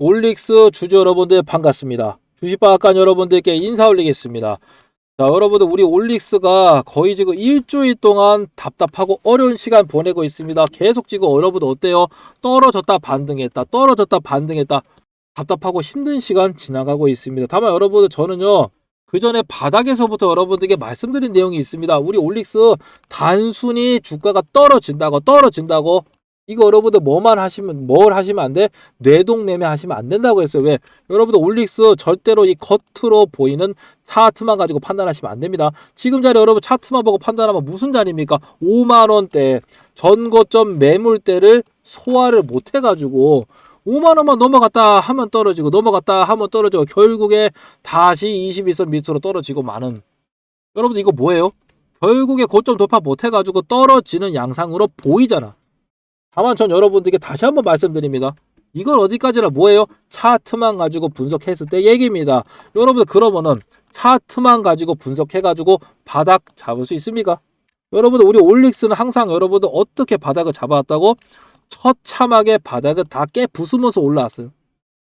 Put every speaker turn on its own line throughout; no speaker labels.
올릭스 주주 여러분들 반갑습니다. 주식방앗간 여러분들께 인사 올리겠습니다. 자, 여러분들 우리 올릭스가 거의 지금 일주일 동안 답답하고 어려운 시간 보내고 있습니다. 계속 지금 여러분들 어때요? 떨어졌다 반등했다. 떨어졌다 반등했다. 답답하고 힘든 시간 지나가고 있습니다. 다만 여러분들 저는요. 그 전에 바닥에서부터 여러분들께 말씀드린 내용이 있습니다. 우리 올릭스 단순히 주가가 떨어진다고 떨어진다고 이거 여러분들 뭐만 하시면 뭘 하시면 안 돼? 뇌동매매 하시면 안 된다고 했어요. 왜? 여러분들 올릭스 절대로 이 겉으로 보이는 차트만 가지고 판단하시면 안 됩니다. 지금 자리 여러분 차트만 보고 판단하면 무슨 자리입니까? 5만 원대 전고점 매물대를 소화를 못 해가지고 5만 원만 넘어갔다 하면 떨어지고 넘어갔다 하면 떨어지고 결국에 다시 21선 밑으로 떨어지고 마는 여러분들 이거 뭐예요? 결국에 고점 돌파 못 해가지고 떨어지는 양상으로 보이잖아. 다만 전 여러분들께 다시 한번 말씀드립니다. 이건 어디까지나 뭐예요? 차트만 가지고 분석했을 때 얘기입니다. 여러분들 그러면은 차트만 가지고 분석해가지고 바닥 잡을 수 있습니까? 여러분들 우리 올릭스는 항상 여러분들 어떻게 바닥을 잡아왔다고 처참하게 바닥을 다 깨 부수면서 올라왔어요.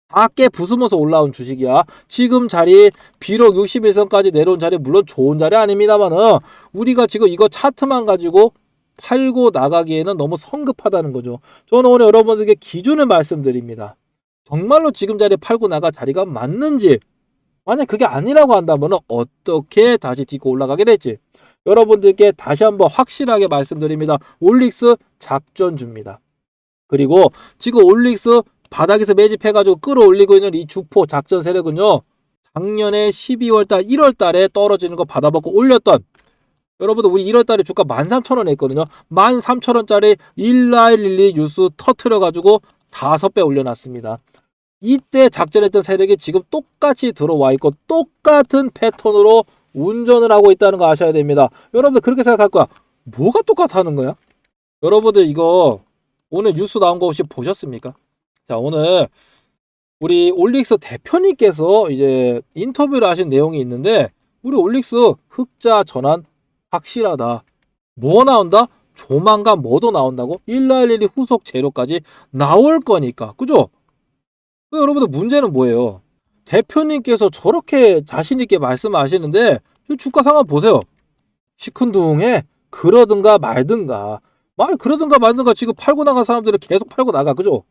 다 깨 부수면서 올라온 주식이야. 지금 자리 비록 61선까지 내려온 자리 물론 좋은 자리 아닙니다만은 우리가 지금 이거 차트만 가지고 팔고 나가기에는 너무 성급하다는 거죠. 저는 오늘 여러분들께 기준을 말씀드립니다. 정말로 지금 자리에 팔고 나갈 자리가 맞는지 만약 그게 아니라고 한다면 어떻게 다시 딛고 올라가게 될지 여러분들께 다시 한번 확실하게 말씀드립니다. 올릭스 작전 줍니다. 그리고 지금 올릭스 바닥에서 매집해가지고 끌어올리고 있는 이 주포 작전 세력은요. 작년에 12월달, 1월달에 떨어지는 거 받아먹고 올렸던 여러분들 우리 1월달에 주가 13,000원 했거든요. 13,000원짜리 1911 뉴스 터트려가지고 5배 올려놨습니다. 이때 작전했던 세력이 지금 똑같이 들어와 있고 똑같은 패턴으로 운전을 하고 있다는 거 아셔야 됩니다. 여러분들 그렇게 생각할 거야. 뭐가 똑같다는 거야? 여러분들 이거 오늘 뉴스 나온 거 혹시 보셨습니까? 자 오늘 우리 올릭스 대표님께서 이제 인터뷰를 하신 내용이 있는데 우리 올릭스 흑자 전환 확실하다. 뭐 나온다? 조만간 뭐도 나온다고? 111이 후속 재료까지 나올 거니까. 그죠? 근데 여러분들 문제는 뭐예요? 대표님께서 저렇게 자신있게 말씀하시는데 이 주가 상황 보세요. 시큰둥해. 그러든가 말든가. 말 그러든가 말든가 지금 팔고 나간 사람들은 계속 팔고 나가. 그죠?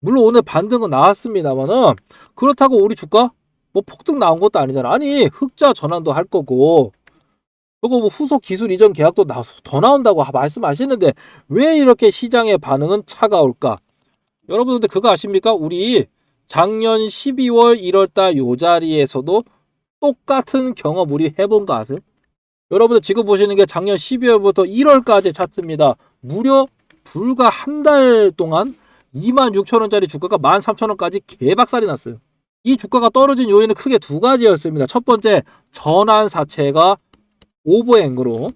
물론 오늘 반등은 나왔습니다만은 그렇다고 우리 주가 뭐 폭등 나온 것도 아니잖아. 아니 흑자 전환도 할 거고 그거 뭐 후속 기술 이전 계약도 나, 더 나온다고 하- 말씀하시는데 왜 이렇게 시장의 반응은 차가울까? 여러분들 그거 아십니까? 우리 작년 12월 1월달 요 자리에서도 똑같은 경험 우리 해본 거 아세요? 여러분들 지금 보시는 게 작년 12월부터 1월까지 차트입니다. 무려 불과 한 달 동안 26,000원짜리 주가가 13,000원까지 개박살이 났어요. 이 주가가 떨어진 요인은 크게 두 가지였습니다. 첫 번째, 전환 사채가 오버행으로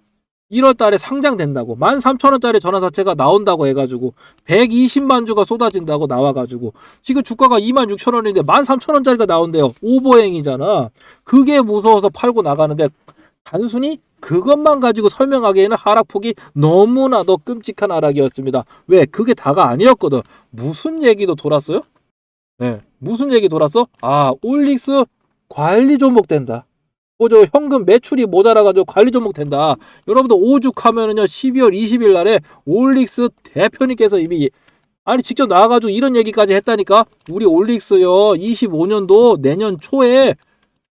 1월 달에 상장된다고 13,000원짜리 전환사채가 나온다고 해가지고 120만 주가 쏟아진다고 나와가지고 지금 주가가 26,000원인데 13,000원짜리가 나온대요. 오버행이잖아. 그게 무서워서 팔고 나가는데 단순히 그것만 가지고 설명하기에는 하락폭이 너무나도 끔찍한 하락이었습니다. 왜? 그게 다가 아니었거든. 무슨 얘기도 돌았어요? 네. 무슨 얘기 돌았어? 아, 올릭스 관리 종목 된다. 뭐죠? 현금 매출이 모자라가지고 관리 종목 된다. 여러분들 오죽하면은요 12월 20일 날에 올릭스 대표님께서 이미 아니 직접 나와가지고 이런 얘기까지 했다니까. 우리 올릭스요 25년도 내년 초에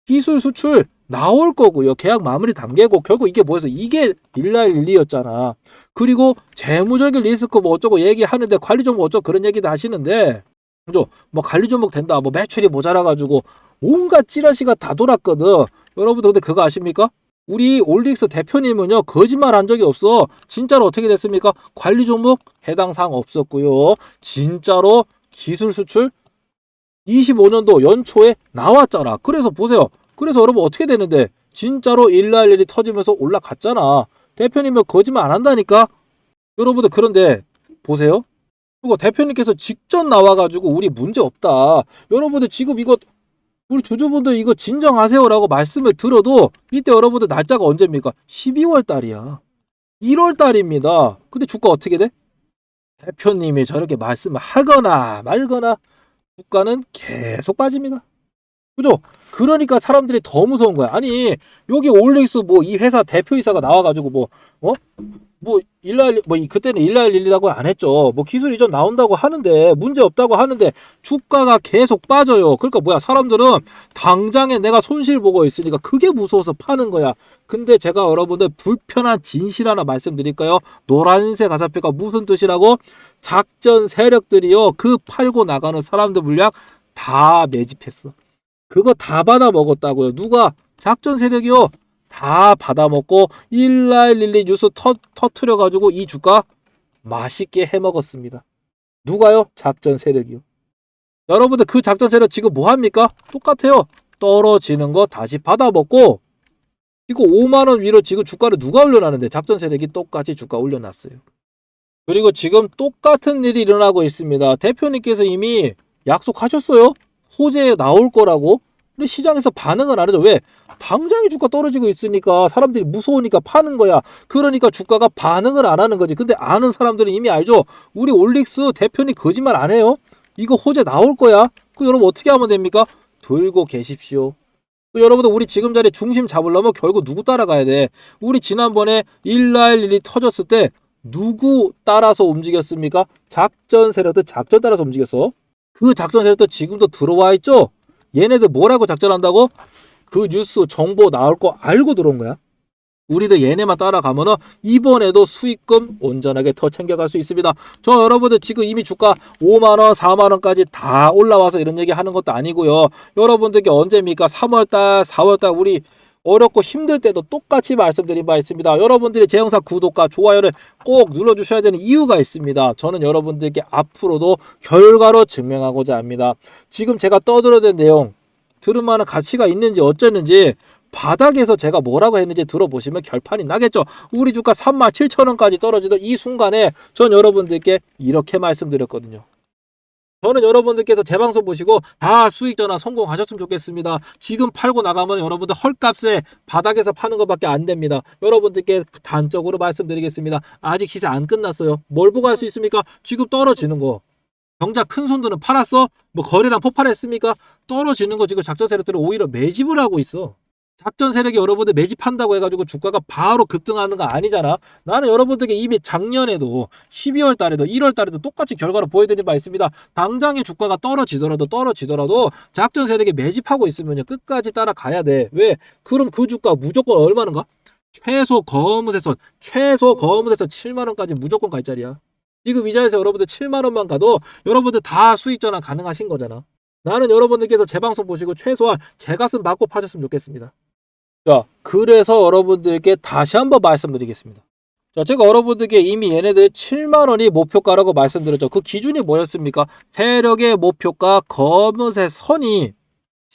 기술 수출 나올 거고요. 계약 마무리 단계고 결국 이게 뭐였어? 이게 일라일리였잖아. 그리고 재무적인 리스크 뭐 어쩌고 얘기하는데 관리 종목 어쩌고 그런 얘기도 하시는데 뭐 관리 종목 된다. 뭐 매출이 모자라가지고 온갖 찌라시가 다 돌았거든 여러분들 근데 그거 아십니까? 우리 올릭스 대표님은요 거짓말 한 적이 없어. 진짜로 어떻게 됐습니까? 관리 종목 해당 사항 없었고요. 진짜로 기술 수출 25년도 연초에 나왔잖아. 그래서 보세요. 그래서 여러분 어떻게 되는데? 진짜로 일날 일이 터지면서 올라갔잖아. 대표님은 거짓말 안 한다니까? 여러분들 그런데 보세요. 그리고 대표님께서 직접 나와가지고 우리 문제 없다. 여러분들 지금 이거 우리 주주분들 이거 진정하세요라고 말씀을 들어도 이때 여러분들 날짜가 언제입니까? 12월 달이야. 1월 달입니다. 근데 주가 어떻게 돼? 대표님이 저렇게 말씀을 하거나 말거나 주가는 계속 빠집니다. 그죠? 그러니까 사람들이 더 무서운 거야. 아니 여기 올릭스 뭐 이 회사 대표이사가 나와가지고 뭐 어? 뭐 일라일 뭐 이- 그때는 일라일일이라고 안 했죠. 뭐 기술 이전 나온다고 하는데 문제 없다고 하는데 주가가 계속 빠져요. 그러니까 뭐야 사람들은 당장에 내가 손실 보고 있으니까 그게 무서워서 파는 거야. 근데 제가 여러분들 불편한 진실 하나 말씀드릴까요? 노란색 가사표가 무슨 뜻이라고? 작전 세력들이요. 그 팔고 나가는 사람들 물량 다 매집했어. 그거 다 받아 먹었다고요. 누가? 작전 세력이요. 다 받아 먹고 1912 뉴스 터, 터트려 가지고 이 주가 맛있게 해 먹었습니다. 누가요? 작전 세력이요. 여러분들 그 작전 세력 지금 뭐 합니까? 똑같아요. 떨어지는 거 다시 받아 먹고 이거 5만 원 위로 지금 주가를 누가 올려놨는데 작전 세력이 똑같이 주가 올려놨어요. 그리고 지금 똑같은 일이 일어나고 있습니다. 대표님께서 이미 약속하셨어요. 호재에 나올 거라고. 근데 시장에서 반응을 안 하죠. 왜? 당장에 주가 떨어지고 있으니까 사람들이 무서우니까 파는 거야. 그러니까 주가가 반응을 안 하는 거지. 근데 아는 사람들은 이미 알죠. 우리 올릭스 대표님 거짓말 안 해요. 이거 호재 나올 거야. 그 여러분 어떻게 하면 됩니까? 들고 계십시오. 그 여러분들 우리 지금 자리 중심 잡으려면 결국 누구 따라가야 돼? 우리 지난번에 191이 터졌을 때 누구 따라서 움직였습니까? 작전 세력들 작전 따라서 움직였어. 그 작전 세력들 지금도 들어와 있죠? 얘네들 뭐라고 작전한다고? 그 뉴스 정보 나올 거 알고 들어온 거야. 우리도 얘네만 따라가면은 이번에도 수익금 온전하게 더 챙겨갈 수 있습니다. 저 여러분들 지금 이미 주가 5만 원, 4만 원까지 다 올라와서 이런 얘기 하는 것도 아니고요. 여러분들께 언제입니까? 3월 달, 4월 달 우리 어렵고 힘들 때도 똑같이 말씀드린 바 있습니다. 여러분들이 제 영상 구독과 좋아요를 꼭 눌러주셔야 되는 이유가 있습니다. 저는 여러분들께 앞으로도 결과로 증명하고자 합니다. 지금 제가 떠들어댄 내용 들을 만한 가치가 있는지 어쩌는지 바닥에서 제가 뭐라고 했는지 들어보시면 결판이 나겠죠. 우리 주가 3만 7천 원까지 떨어지던 이 순간에 전 여러분들께 이렇게 말씀드렸거든요. 저는 여러분들께서 제 방송 보시고 다 수익 전환 성공하셨으면 좋겠습니다. 지금 팔고 나가면 여러분들 헐값에 바닥에서 파는 것밖에 안 됩니다. 여러분들께 단적으로 말씀드리겠습니다. 아직 시세 안 끝났어요. 뭘 보고 할 수 있습니까? 지금 떨어지는 거. 경자 큰 손들은 팔았어? 뭐 거래량 폭발했습니까? 떨어지는 거 지금 작전 세력들은 오히려 매집을 하고 있어. 작전 세력이 여러분들 매집한다고 해가지고 주가가 바로 급등하는 거 아니잖아. 나는 여러분들께 이미 작년에도 12월 달에도 1월 달에도 똑같이 결과를 보여드린 바 있습니다. 당장의 주가가 떨어지더라도 떨어지더라도 작전 세력이 매집하고 있으면요 끝까지 따라가야 돼. 왜? 그럼 그 주가 무조건 얼마는가? 최소 거무세선 최소 거무세선 7만 원까지 무조건 갈 자리야. 지금 이 자리에서 여러분들 7만 원만 가도 여러분들 다 수익 전환 가능하신 거잖아. 나는 여러분들께서 제 방송 보시고 최소한 제 가슴 맞고 파셨으면 좋겠습니다. 자, 그래서 여러분들께 다시 한번 말씀드리겠습니다. 자, 제가 여러분들께 이미 얘네들 7만 원이 목표가라고 말씀드렸죠. 그 기준이 뭐였습니까? 세력의 목표가 검은색 선이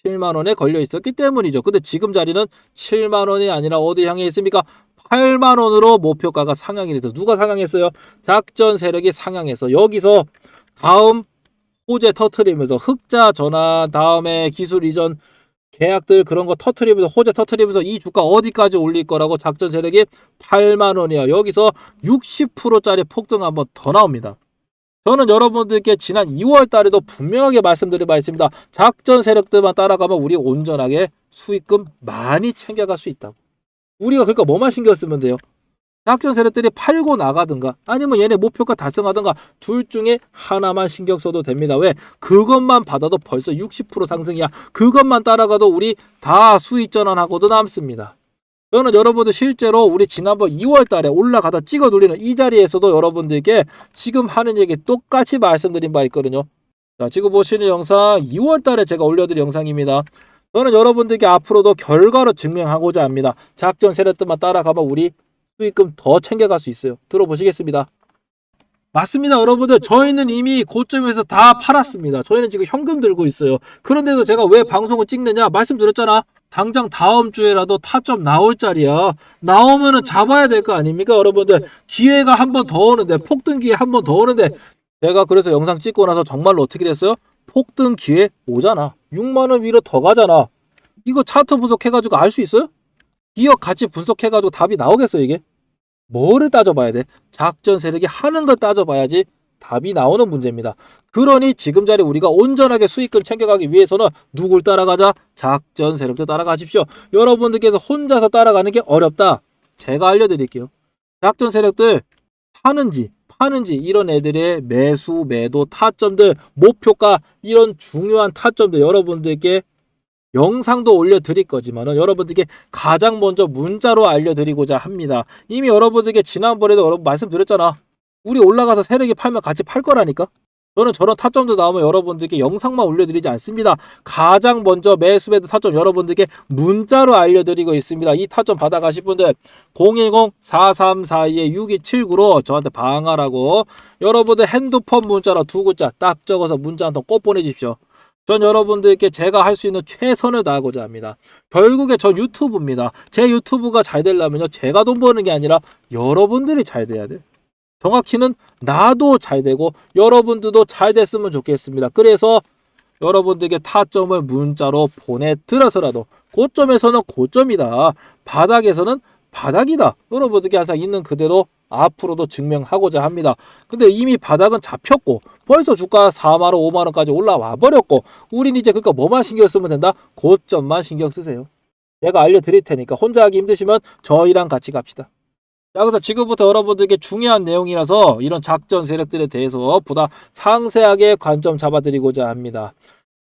7만 원에 걸려 있었기 때문이죠. 근데 지금 자리는 7만 원이 아니라 어디 향해 있습니까? 8만 원으로 목표가가 상향이 돼서 누가 상향했어요? 작전 세력이 상향해서 여기서 다음 호재 터트리면서 흑자 전환 다음에 기술 이전 계약들 그런 거 터트리면서 호재 터트리면서 이 주가 어디까지 올릴 거라고 작전 세력이 8만 원이야. 여기서 60%짜리 폭등 한번 더 나옵니다. 저는 여러분들께 지난 2월 달에도 분명하게 말씀드린 바 있습니다. 작전 세력들만 따라가면 우리 온전하게 수익금 많이 챙겨갈 수 있다고. 우리가 그러니까 뭐만 신경 쓰면 돼요? 작전 세력들이 팔고 나가든가 아니면 얘네 목표가 달성하든가 둘 중에 하나만 신경 써도 됩니다. 왜? 그것만 받아도 벌써 60% 상승이야. 그것만 따라가도 우리 다 수익 전환하고도 남습니다. 저는 여러분들 실제로 우리 지난번 2월 달에 올라가다 찍어 돌리는 이 자리에서도 여러분들께 지금 하는 얘기 똑같이 말씀드린 바 있거든요. 자, 지금 보시는 영상 2월 달에 제가 올려드린 영상입니다. 저는 여러분들께 앞으로도 결과로 증명하고자 합니다. 작전 세력들만 따라가면 우리 수익금 더 챙겨갈 수 있어요. 들어보시겠습니다. 맞습니다, 여러분들. 저희는 이미 고점에서 다 팔았습니다. 저희는 지금 현금 들고 있어요. 그런데도 제가 왜 방송을 찍느냐? 말씀드렸잖아. 당장 다음 주에라도 타점 나올 자리야. 나오면은 잡아야 될 거 아닙니까, 여러분들? 기회가 한 번 더 오는데, 폭등 기회 한 번 더 오는데, 제가 그래서 영상 찍고 나서 정말로 어떻게 됐어요? 폭등 기회 오잖아. 6만원 위로 더 가잖아. 이거 차트 분석해가지고 알 수 있어요? 기업 가치 분석해가지고 답이 나오겠어, 이게? 뭐를 따져봐야 돼? 작전 세력이 하는 걸 따져봐야지 답이 나오는 문제입니다. 그러니 지금 자리 우리가 온전하게 수익을 챙겨가기 위해서는 누굴 따라가자? 작전 세력들 따라가십시오. 여러분들께서 혼자서 따라가는 게 어렵다. 제가 알려드릴게요. 작전 세력들 사는지 파는지 이런 애들의 매수, 매도, 타점들, 목표가 이런 중요한 타점들 여러분들께 영상도 올려드릴 거지만은 여러분들께 가장 먼저 문자로 알려드리고자 합니다. 이미 여러분들께 지난번에도 여러분 말씀드렸잖아. 우리 올라가서 세력이 팔면 같이 팔 거라니까. 저는 저런 타점도 나오면 여러분들께 영상만 올려드리지 않습니다. 가장 먼저 매수 매도 타점 여러분들께 문자로 알려드리고 있습니다. 이 타점 받아가실 분들 010-4342-6279로 저한테 방하라고 여러분들 핸드폰 문자로 두 글자 딱 적어서 문자 한 통 꼭 보내주십시오. 전 여러분들께 제가 할 수 있는 최선을 다하고자 합니다. 결국에 저 유튜브입니다. 제 유튜브가 잘 되려면요. 제가 돈 버는 게 아니라 여러분들이 잘 돼야 돼. 정확히는 나도 잘 되고 여러분들도 잘 됐으면 좋겠습니다. 그래서 여러분들께 타점을 문자로 보내드려서라도 고점에서는 고점이다. 바닥에서는 바닥이다. 여러분들께 항상 있는 그대로 앞으로도 증명하고자 합니다. 근데 이미 바닥은 잡혔고 벌써 주가 4만원, 5만원까지 올라와 버렸고 우린 이제 그러니까 뭐만 신경 쓰면 된다? 고점만 신경 쓰세요. 제가 알려드릴 테니까 혼자 하기 힘드시면 저희랑 같이 갑시다. 자, 그래서 지금부터 여러분들께 중요한 내용이라서 이런 작전 세력들에 대해서 보다 상세하게 관점 잡아드리고자 합니다.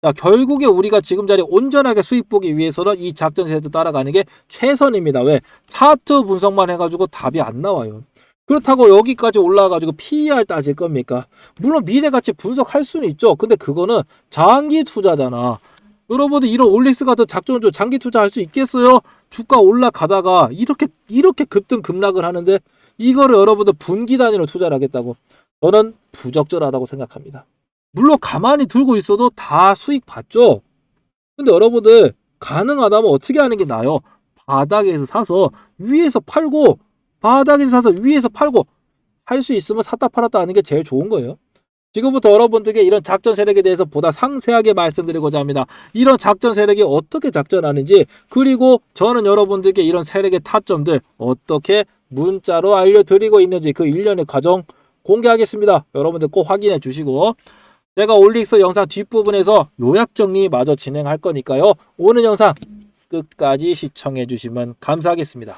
자, 결국에 우리가 지금 자리 온전하게 수익 보기 위해서는 이 작전 세력들 따라가는 게 최선입니다. 왜? 차트 분석만 해가지고 답이 안 나와요. 그렇다고 여기까지 올라가가지고 PER 따질 겁니까? 물론 미래가치 분석할 수는 있죠. 근데 그거는 장기 투자잖아. 여러분들 이런 올리스 같은 작전주 장기 투자할 수 있겠어요? 주가 올라가다가 이렇게 이렇게 급등 급락을 하는데 이거를 여러분들 분기 단위로 투자를 하겠다고 저는 부적절하다고 생각합니다. 물론 가만히 들고 있어도 다 수익 봤죠. 근데 여러분들 가능하다면 어떻게 하는 게 나아요? 바닥에서 사서 위에서 팔고 바닥에서 사서 위에서 팔고 할 수 있으면 샀다 팔았다 하는 게 제일 좋은 거예요. 지금부터 여러분들께 이런 작전 세력에 대해서 보다 상세하게 말씀드리고자 합니다. 이런 작전 세력이 어떻게 작전하는지 그리고 저는 여러분들께 이런 세력의 타점들 어떻게 문자로 알려드리고 있는지 그 일련의 과정 공개하겠습니다. 여러분들 꼭 확인해 주시고 제가 올릭스 영상 뒷부분에서 요약 정리 마저 진행할 거니까요. 오늘 영상 끝까지 시청해 주시면 감사하겠습니다.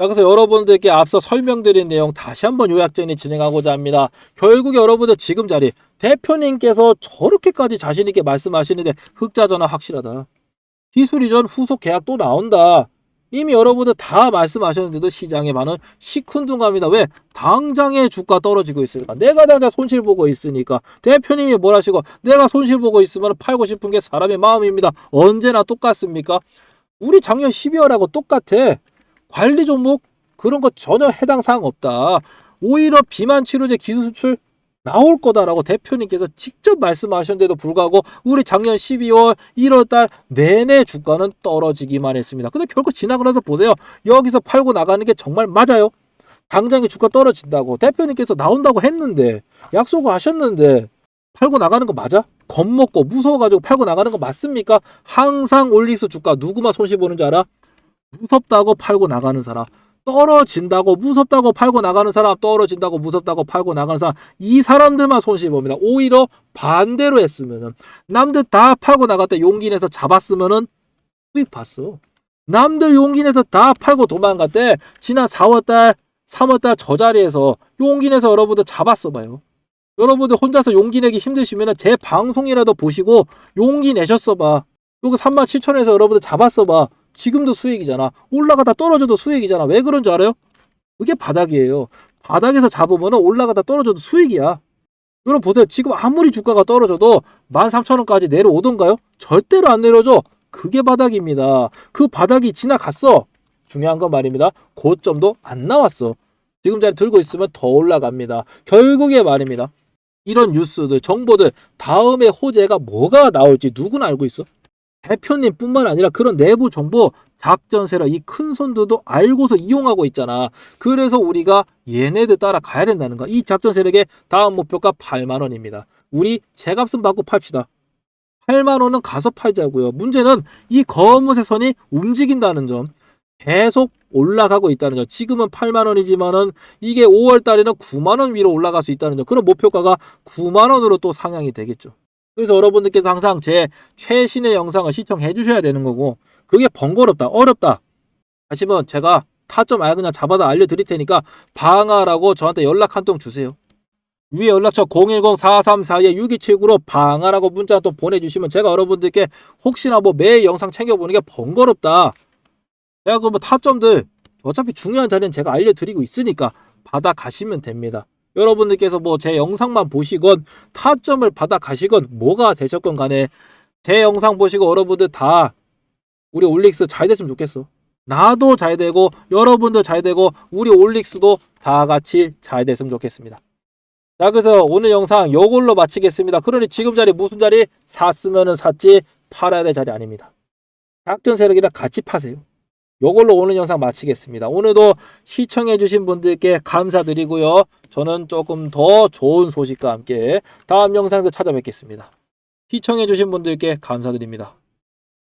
자, 그래서 여러분들께 앞서 설명드린 내용 다시 한번 요약전이 진행하고자 합니다. 결국 여러분들 지금 자리 대표님께서 저렇게까지 자신 있게 말씀하시는데 흑자 전화 확실하다. 기술 이전 후속 계약 또 나온다. 이미 여러분들 다 말씀하셨는데도 시장에 많은 시큰둥합니다. 왜? 당장의 주가 떨어지고 있으니까. 내가 당장 손실 보고 있으니까. 대표님이 뭘 하시고 내가 손실 보고 있으면 팔고 싶은 게 사람의 마음입니다. 언제나 똑같습니까? 우리 작년 12월하고 똑같아. 관리 종목 그런 거 전혀 해당 사항 없다. 오히려 비만 치료제 기술 수출 나올 거다라고 대표님께서 직접 말씀하셨는데도 불구하고 우리 작년 12월 1월 달 내내 주가는 떨어지기만 했습니다. 근데 결국 지나고 나서 보세요. 여기서 팔고 나가는 게 정말 맞아요. 당장에 주가 떨어진다고 대표님께서 나온다고 했는데 약속을 하셨는데 팔고 나가는 거 맞아? 겁먹고 무서워가지고 팔고 나가는 거 맞습니까? 항상 올릭스 주가 누구만 손실 보는 줄 알아? 무섭다고 팔고 나가는 사람 떨어진다고 무섭다고 팔고 나가는 사람 떨어진다고 무섭다고 팔고 나가는 사람 이 사람들만 손실 봅니다. 오히려 반대로 했으면은 남들 다 팔고 때 용기 내서 잡았으면은 수익 봤어. 남들 용기 내서 다 팔고 도망갈 때 지난 4월달 3월달 저 자리에서 용기 내서 여러분들 잡았어 봐요. 여러분들 혼자서 용기 내기 힘드시면 제 방송이라도 보시고 용기 내셨어 봐. 요거 3만 7천원에서 여러분들 잡았어 봐 지금도 수익이잖아. 올라가다 떨어져도 수익이잖아. 왜 그런 줄 알아요? 그게 바닥이에요. 바닥에서 잡으면 올라가다 떨어져도 수익이야. 여러분 보세요. 지금 아무리 주가가 떨어져도 13,000원까지 내려오던가요? 절대로 안 내려줘. 그게 바닥입니다. 그 바닥이 지나갔어. 중요한 건 말입니다. 고점도 안 나왔어. 지금 자리 들고 있으면 더 올라갑니다. 결국에 말입니다. 이런 뉴스들, 정보들, 다음에 호재가 뭐가 나올지 누구나 알고 있어? 대표님뿐만 아니라 그런 내부 정보 작전 세력 이큰 손들도 알고서 이용하고 있잖아. 그래서 우리가 얘네들 따라 가야 된다는 거. 이 작전 세력의 다음 목표가 8만 원입니다. 우리 제값은 받고 팝시다. 8만 원은 가서 팔자고요. 문제는 이 거무새 선이 움직인다는 점. 계속 올라가고 있다는 점. 지금은 8만 원이지만은 이게 5월 달에는 9만 원 위로 올라갈 수 있다는 점. 그럼 목표가가 9만 원으로 또 상향이 되겠죠. 그래서 여러분들께서 항상 제 최신의 영상을 시청해 주셔야 되는 거고 그게 번거롭다, 어렵다 하시면 제가 타점 아예 그냥 잡아다 알려드릴 테니까 방아라고 저한테 연락 한 통 주세요. 위에 연락처 010-4342-6279로 방아라고 문자 또 보내주시면 제가 여러분들께 혹시나 뭐 매일 영상 챙겨보는 게 번거롭다. 제가 그 뭐 타점들 어차피 중요한 자리는 제가 알려드리고 있으니까 받아 가시면 됩니다. 여러분들께서 뭐 제 영상만 보시건 타점을 받아 가시건 뭐가 되셨건 간에 제 영상 보시고 여러분들 다 우리 올릭스 잘 됐으면 좋겠어. 나도 잘 되고 여러분도 잘 되고 우리 올릭스도 다 같이 잘 됐으면 좋겠습니다. 자 그래서 오늘 영상 요걸로 마치겠습니다. 그러니 지금 자리 무슨 자리? 샀으면은 샀지 팔아야 될 자리 아닙니다. 작전 세력이랑 같이 파세요. 요걸로 오늘 영상 마치겠습니다. 오늘도 시청해주신 분들께 감사드리고요. 저는 조금 더 좋은 소식과 함께 다음 영상에서 찾아뵙겠습니다. 시청해주신 분들께 감사드립니다.